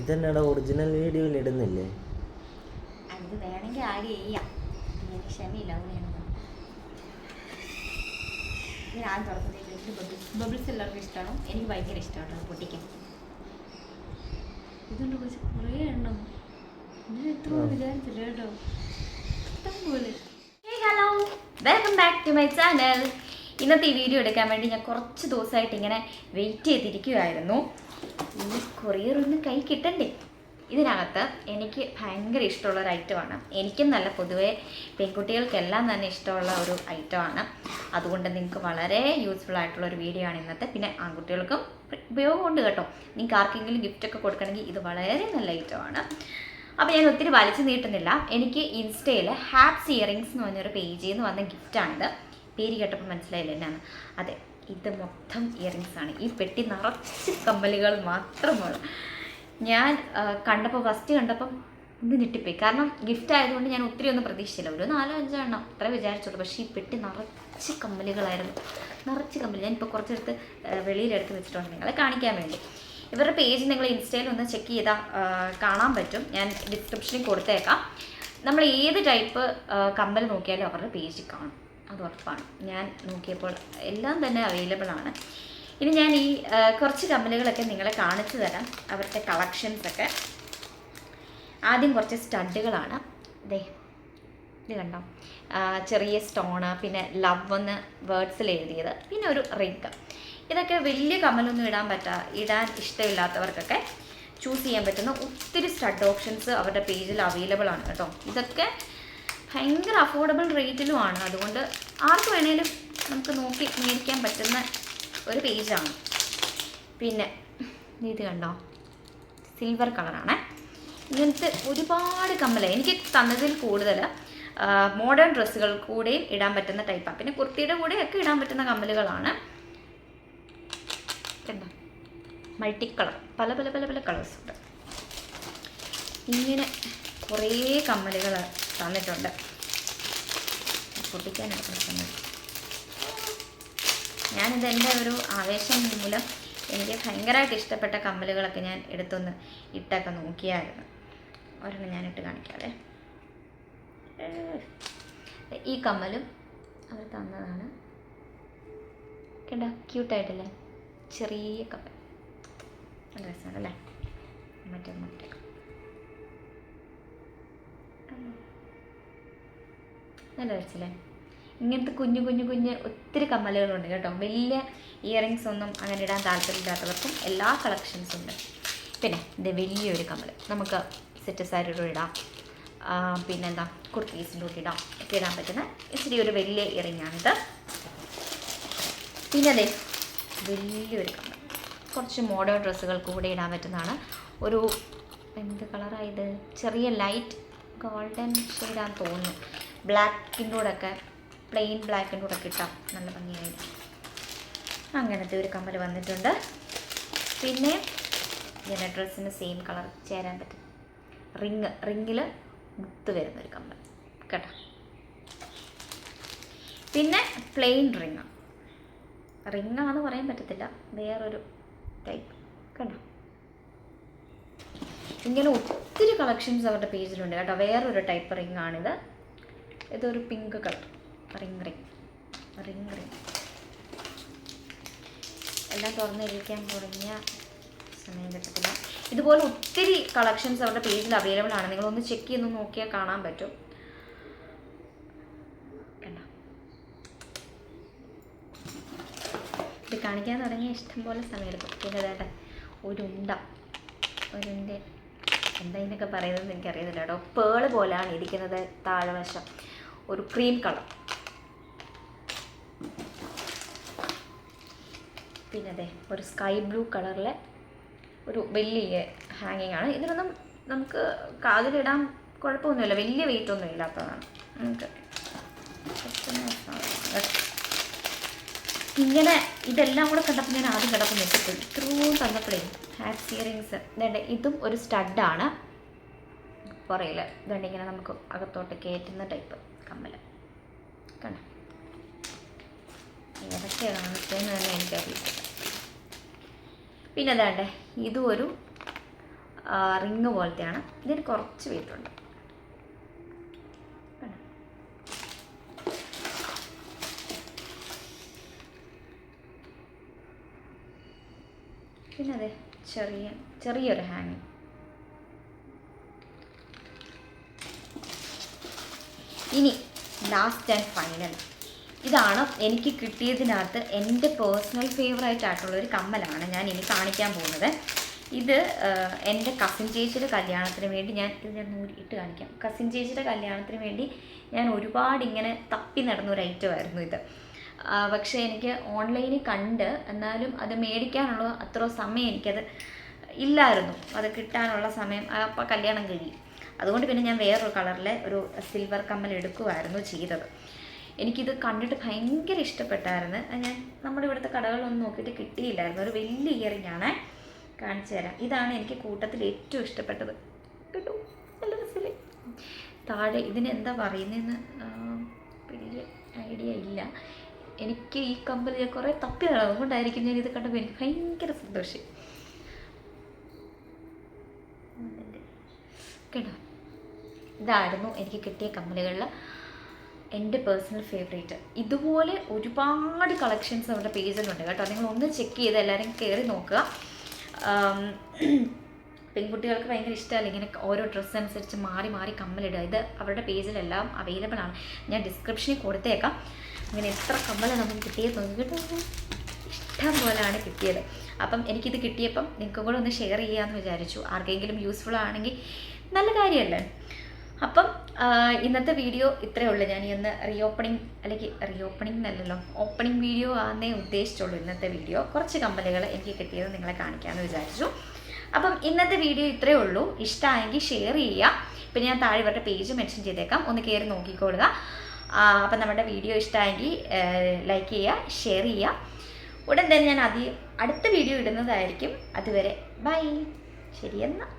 ഇതെന്നാടാ original വീഡിയോയിൽ ഇടുന്നില്ലേ? അത് വേണമെങ്കിൽ ആര് ചെയ്യാം. എനിക്ക് ക്ഷമയില്ല അതുകൊണ്ടാണ് ഞാൻ ആദ്യം ബബിൾസ് ബബിൾസ് എല്ലാവർക്കും ഇഷ്ടമാണ് എനിക്ക് ഭയങ്കര ഇഷ്ടമാണ് പൊട്ടിക്കാൻ. ഇതുകൊണ്ട് കുറച്ച് കുറേ എണ്ണം. ഞാൻ എത്ര. വിചാരിച്ചില്ല കേട്ടോ. ഇഷ്ടം പോലെ. Hello welcome back to my channel ഇന്നത്തെ ഈ വീഡിയോ എടുക്കാൻ വേണ്ടി ഞാൻ കുറച്ച് ദിവസമായിട്ട് ഇങ്ങനെ വെയിറ്റ് ചെയ്തിരിക്കുകയായിരുന്നു. ഈ കൊറിയർ ഒന്ന് കൈ കിട്ടണ്ടേ? ഇതിനകത്ത് എനിക്ക് ഭയങ്കര ഇഷ്ടമുള്ള ഒരു ഐറ്റമാണ് എനിക്കും നല്ല പൊതുവെ പെൺകുട്ടികൾക്കെല്ലാം തന്നെ ഇഷ്ടമുള്ള ഒരു ഐറ്റമാണ് അതുകൊണ്ട് നിങ്ങൾക്ക് വളരെ യൂസ്ഫുൾ ആയിട്ടുള്ള ഒരു വീഡിയോ ആണ് ഇന്നത്തെ. പിന്നെ ആൺകുട്ടികൾക്കും ഉപയോഗമുണ്ട് കേട്ടോ. നിങ്ങൾക്ക് ആർക്കെങ്കിലും ഗിഫ്റ്റൊക്കെ കൊടുക്കണമെങ്കിൽ ഇത് വളരെ നല്ല ഐറ്റമാണ് അപ്പോൾ ഞാൻ ഒത്തിരി വലിച്ചു നീട്ടുന്നില്ല. എനിക്ക് ഇൻസ്റ്റയിൽ ഹാപ്സ് ഇയറിങ്സ് എന്ന് പറഞ്ഞൊരു പേജിൽ നിന്ന് വന്ന ഗിഫ്റ്റാണിത് പേര് കേട്ടപ്പോൾ മനസ്സിലായില്ല എന്നാണ്. അതെ ഇത് മൊത്തം ഇയറിങ്സ് ആണ്. ഈ പെട്ടി നിറച്ച് കമ്മലുകൾ മാത്രമാണ്. ഞാൻ കണ്ടപ്പോൾ ഫസ്റ്റ് കണ്ടപ്പം ഇത് ഞെട്ടിപ്പോയി. കാരണം ഗിഫ്റ്റ് ആയതുകൊണ്ട് ഞാൻ ഒത്തിരി ഒന്നും പ്രതീക്ഷിച്ചില്ല. ഒരു നാലോ അഞ്ചോ എണ്ണം അത്ര വിചാരിച്ചുള്ളൂ. പക്ഷേ ഈ പെട്ടി നിറച്ച് കമ്മലുകളായിരുന്നു. നിറച്ച് കമ്മൽ ഞാനിപ്പോൾ കുറച്ചെടുത്ത് വെളിയിലെടുത്ത് വെച്ചിട്ടുണ്ട്. നിങ്ങളെ കാണിക്കാൻ വേണ്ടി. ഇവരുടെ പേജ് നിങ്ങൾ ഇൻസ്റ്റയിൽ ഒന്ന് ചെക്ക് ചെയ്താൽ കാണാൻ പറ്റും. ഞാൻ ഡിസ്ക്രിപ്ഷനിൽ കൊടുത്തേക്കാം. നമ്മൾ ഏത് ടൈപ്പ് കമ്മൽ നോക്കിയാലും അവരുടെ പേജ് കാണും. അത് ഉറപ്പാണ്. ഞാൻ നോക്കിയപ്പോൾ എല്ലാം തന്നെ അവൈലബിൾ ആണ്. ഇനി ഞാൻ ഈ കുറച്ച് കമ്മലുകളൊക്കെ നിങ്ങളെ കാണിച്ചു തരാം. അവരുടെ കളക്ഷൻസ് ഒക്കെ. ആദ്യം കുറച്ച് സ്റ്റഡുകളാണ്. ദേ ഇത് കണ്ടോ? ചെറിയ സ്റ്റോണ് പിന്നെ ലവ് എന്ന് വേർഡ്സിൽ എഴുതിയത്. പിന്നെ ഒരു റിഗ് ഇതൊക്കെ വലിയ കമ്മലൊന്നും ഇടാൻ പറ്റാ ഇടാൻ ഇഷ്ടമില്ലാത്തവർക്കൊക്കെ ചൂസ് ചെയ്യാൻ പറ്റുന്ന ഒത്തിരി സ്റ്റഡ് ഓപ്ഷൻസ് അവരുടെ പേജിൽ അവൈലബിൾ ആണ് കേട്ടോ. ഇതൊക്കെ ഭയങ്കര അഫോർഡബിൾ റേറ്റിലുമാണ് അതുകൊണ്ട് ആർക്ക് വേണേലും നമുക്ക് നോക്കി മേടിക്കാൻ പറ്റുന്ന ഒരു പേജാണ് പിന്നെ ഇത് കണ്ടോ? സിൽവർ കളറാണ് ഇങ്ങനത്തെ ഒരുപാട് കമ്മല. എനിക്ക് തന്നതിൽ കൂടുതൽ മോഡേൺ ഡ്രസ്സുകൾ കൂടെയും ഇടാൻ പറ്റുന്ന ടൈപ്പാണ് പിന്നെ കുർത്തിയുടെ ഒക്കെ ഇടാൻ പറ്റുന്ന കമ്മലുകളാണ്. എന്താ? മൾട്ടി കളർ പല പല പല പല കളേഴ്സ് ഉണ്ട്. ഇങ്ങനെ കുറേ കമ്മലുകൾ തന്നിട്ടുണ്ട്. പൊട്ടിക്കാനായിട്ട് ഞാനിത് എന്റെ ഒരു ആവേശം മൂലം എനിക്ക് ഭയങ്കരമായിട്ട് ഇഷ്ടപ്പെട്ട കമ്മലുകളൊക്കെ ഞാൻ എടുത്തൊന്ന് ഇട്ടൊക്കെ നോക്കിയായിരുന്നു. ഒരെണ്ണം ഞാനിട്ട് കാണിക്കാതെ. ഈ കമ്മലും അവർ തന്നതാണ്. കേട്ടോ ക്യൂട്ടായിട്ടല്ലേ? ചെറിയ കമ്മൽ. രസമാണല്ലേ? മറ്റേ മറ്റേ നല്ല രസമല്ലേ ഇങ്ങനത്തെ കുഞ്ഞു കുഞ്ഞു കുഞ്ഞ് ഒത്തിരി കമ്മലുകളുണ്ട് കേട്ടോ. വലിയ ഇയറിങ്സ് ഒന്നും അങ്ങനെ ഇടാൻ താല്പര്യമില്ലാത്തവർക്കും എല്ലാ കളക്ഷൻസും ഉണ്ട്. പിന്നെ ഇത് വലിയൊരു കമ്മൽ നമുക്ക് സെറ്റ് സാരിയുടെ ഇടാം പിന്നെ പിന്നെന്താ? കുർത്തീസിന്റെ കൂടെ ഇടാം. ഒക്കെ ഇടാൻ പറ്റുന്ന ഇച്ചിരി ഒരു വലിയ ഇയറിംഗ് ആണിത്. പിന്നെ അതെ വലിയൊരു കമ്മൽ കുറച്ച് മോഡേൺ ഡ്രസ്സുകൾ കൂടെ ഇടാൻ പറ്റുന്നതാണ്. ഒരു എന്ത് കളറായത് ചെറിയ ലൈറ്റ് ഗോൾഡൻ ഷെയ്ഡാന്ന് തോന്നുന്നു. ബ്ലാക്കിന്റെ കൂടെ ഒക്കെ പ്ലെയിൻ ബ്ലാക്കിന്റെ കൂടെ കിട്ടാം നല്ല ഭംഗിയായിരിക്കും. അങ്ങനത്തെ ഒരു കമ്മൽ വന്നിട്ടുണ്ട്. പിന്നെ ഞാൻ ഡ്രസ്സിന് സെയിം കളർ ചേരാൻ പറ്റും. റിങ് റിങ്ങിൽ മുത്ത് വരുന്ന ഒരു കമ്മൽ കേട്ടോ? പിന്നെ പ്ലെയിൻ റിങ് റിങ്ങാന്ന് പറയാൻ പറ്റത്തില്ല. വേറൊരു ടൈപ്പ് കണ്ടോ? ഇങ്ങനെ ഒത്തിരി കളക്ഷൻസ് അവരുടെ പേജിലുണ്ട് കേട്ടോ. വേറൊരു ടൈപ്പ് റിങ്ങാണിത്. ഇതൊരു pink colour ring ring ring ring എല്ലാം തുറന്നിരിക്കാൻ തുടങ്ങിയ സമയം കിട്ടത്തില്ല. ഇതുപോലെ ഒത്തിരി കളക്ഷൻസ് അവരുടെ പേജിൽ അവൈലബിൾ ആണ്. നിങ്ങൾ ഒന്ന് ചെക്ക് ചെയ്ത് നോക്കിയാൽ കാണാൻ പറ്റും. ഇത് കാണിക്കാൻ തുടങ്ങിയ ഇഷ്ടം പോലെ സമയമെടുക്കും പിന്നെ ഒരു ഉണ്ട. ഒരുണ്ട എന്താ ഇതിനൊക്കെ പറയുന്നത് എനിക്കറിയുന്നില്ല കേട്ടോ. പേൾ പോലെയാണ് ഇരിക്കുന്നത് താഴ്വശം. ഒരു ക്രീം കളർ പിന്നെ അതെ ഒരു സ്കൈ ബ്ലൂ കളറിലെ ഒരു വലിയ ഹാങ്ങിങ് ആണ്. ഇതിനൊന്നും നമുക്ക് കാതിലിടാൻ കുഴപ്പമൊന്നുമില്ല. വലിയ വെയിറ്റ് ഒന്നും ഇല്ലാത്തതാണ്. നമുക്ക് ഇങ്ങനെ ഇതെല്ലാം കൂടെ കണ്ടപ്പോൾ ഞാൻ ആദ്യം കണ്ടപ്പോൾ ഞെട്ടിപ്പോയി. ഇത്രയും തന്നപ്പോഴേ ഹാറ്റ് ഇയറിങ്സ് ഇതും ഒരു സ്റ്റഡാണ് പുറയിൽ ഇതുകൊണ്ടിങ്ങനെ നമുക്ക് അകത്തോട്ട് കയറ്റുന്ന ടൈപ്പ് കമ്മൽ കണ്ട? ഏതൊക്കെയാണ് തന്നെ എനിക്കറിയില്ല പിന്നെ അതാണ്ടേ ഇതും ഒരു റിങ് പോലത്തെയാണ്. ഇതിന് കുറച്ച് വെയിറ്റ് ഉണ്ട്. കണ്ടോ? പിന്നെ അതെ ചെറിയ ചെറിയൊരു ഹാങ് ഇനി ലാസ്റ്റ് ആൻഡ് ഫൈനൽ ഇതാണ് എനിക്ക് കിട്ടിയതിനകത്ത് എന്റെ പേഴ്സണൽ ഫേവറേറ്റ് ആയിട്ടുള്ള ഒരു കമ്മലാണ് ഞാൻ ഇനി കാണിക്കാൻ പോകുന്നത്. ഇത് എന്റെ കസിൻ ചേച്ചിയുടെ കല്യാണത്തിന് വേണ്ടി ഞാൻ ഇത് ഞാൻ ഇട്ട് കാണിക്കാം. കസിൻ ചേച്ചിയുടെ കല്യാണത്തിന് വേണ്ടി ഞാൻ ഒരുപാട് ഇങ്ങനെ തപ്പി നടന്ന ഒരു ഐറ്റമായിരുന്നു ഇത്. പക്ഷേ എനിക്ക് ഓൺലൈനിൽ കണ്ട് എന്നാലും അത് മേടിക്കാനുള്ള അത്ര സമയം എനിക്കത് ഇല്ലായിരുന്നു. അത് കിട്ടാനുള്ള സമയം അപ്പം കല്യാണം കഴിയും. അതുകൊണ്ട് പിന്നെ ഞാൻ വേറൊരു കളറിലെ ഒരു സിൽവർ കമ്മൽ എടുക്കുമായിരുന്നു ചെയ്തത്. എനിക്കിത് കണ്ടിട്ട് ഭയങ്കര ഇഷ്ടപ്പെട്ടായിരുന്നു. ഞാൻ നമ്മുടെ ഇവിടുത്തെ കടകളിലൊന്നും നോക്കിയിട്ട് കിട്ടിയില്ലായിരുന്നു. ഒരു വലിയ ഇയറിംഗ് ആണ്. കാണിച്ചു തരാം. ഇതാണ് എനിക്ക് കൂട്ടത്തിൽ ഏറ്റവും ഇഷ്ടപ്പെട്ടത്. കേട്ടോ? നല്ല രസമില്ലേ? താഴെ ഇതിന് എന്താ പറയുന്നതെന്ന് വലിയ ഐഡിയ ഇല്ല. എനിക്ക് ഈ കമ്പൽ ഞാൻ കുറേ തപ്പി അതുകൊണ്ടായിരിക്കും ഞാൻ ഇത് കണ്ടപ്പോൾ എനിക്ക് ഭയങ്കര സന്തോഷം കേട്ടോ? ഇതായിരുന്നു എനിക്ക് കിട്ടിയ കമ്മലുകളിൽ എന്റെ പേഴ്സണൽ ഫേവറേറ്റ് ഇതുപോലെ ഒരുപാട് കളക്ഷൻസ് അവരുടെ പേജിലുണ്ട് കേട്ടോ. നിങ്ങൾ ഒന്ന് ചെക്ക് ചെയ്ത് എല്ലാവരും കയറി നോക്കുക. പെൺകുട്ടികൾക്ക് ഭയങ്കര ഇഷ്ടമല്ല ഇങ്ങനെ ഓരോ ഡ്രസ്സ് അനുസരിച്ച് മാറി മാറി കമ്മലിടുക. ഇത് അവരുടെ പേജിലെല്ലാം അവൈലബിൾ ആണ്. ഞാൻ ഡിസ്ക്രിപ്ഷനിൽ കൊടുത്തേക്കാം. ഇങ്ങനെ എത്ര കമ്മലാണ് നമുക്ക് കിട്ടിയത് നോക്കിയിട്ട് ഇഷ്ടം പോലെയാണ് കിട്ടിയത്. അപ്പം എനിക്കിത് കിട്ടിയപ്പം നിങ്ങൾക്കും കൂടെ ഒന്ന് ഷെയർ ചെയ്യാമെന്ന് വിചാരിച്ചു. ആർക്കെങ്കിലും യൂസ്ഫുൾ ആണെങ്കിൽ നല്ല കാര്യമല്ലേ? അപ്പം ഇന്നത്തെ വീഡിയോ ഇത്രയേ ഉള്ളൂ. ഞാൻ ഇന്ന് റീഓപ്പണിംഗ് അല്ലെങ്കിൽ റീഓപ്പണിംഗ് എന്നല്ലല്ലോ ഓപ്പണിംഗ് വീഡിയോ ആണെന്നേ ഉദ്ദേശിച്ചുള്ളൂ ഇന്നത്തെ വീഡിയോ. കുറച്ച് കമ്പലുകൾ എനിക്ക് കിട്ടിയത് നിങ്ങളെ കാണിക്കാമെന്ന് വിചാരിച്ചു. അപ്പം ഇന്നത്തെ വീഡിയോ ഇത്രയേ ഉള്ളൂ. ഇഷ്ടമായെങ്കിൽ ഷെയർ ചെയ്യുക പിന്നെ ഞാൻ താഴെ ഇവരുടെ പേജ് മെൻഷൻ ചെയ്തേക്കാം. ഒന്ന് കയറി നോക്കിക്കൊള്ളുക അപ്പം നമ്മുടെ വീഡിയോ ഇഷ്ടമായെങ്കിൽ ലൈക്ക് ചെയ്യുക ഷെയർ ചെയ്യുക ഉടൻ തന്നെ ഞാൻ അതി അടുത്ത വീഡിയോ ഇടുന്നതായിരിക്കും. അതുവരെ ബൈ ശരി എന്നാൽ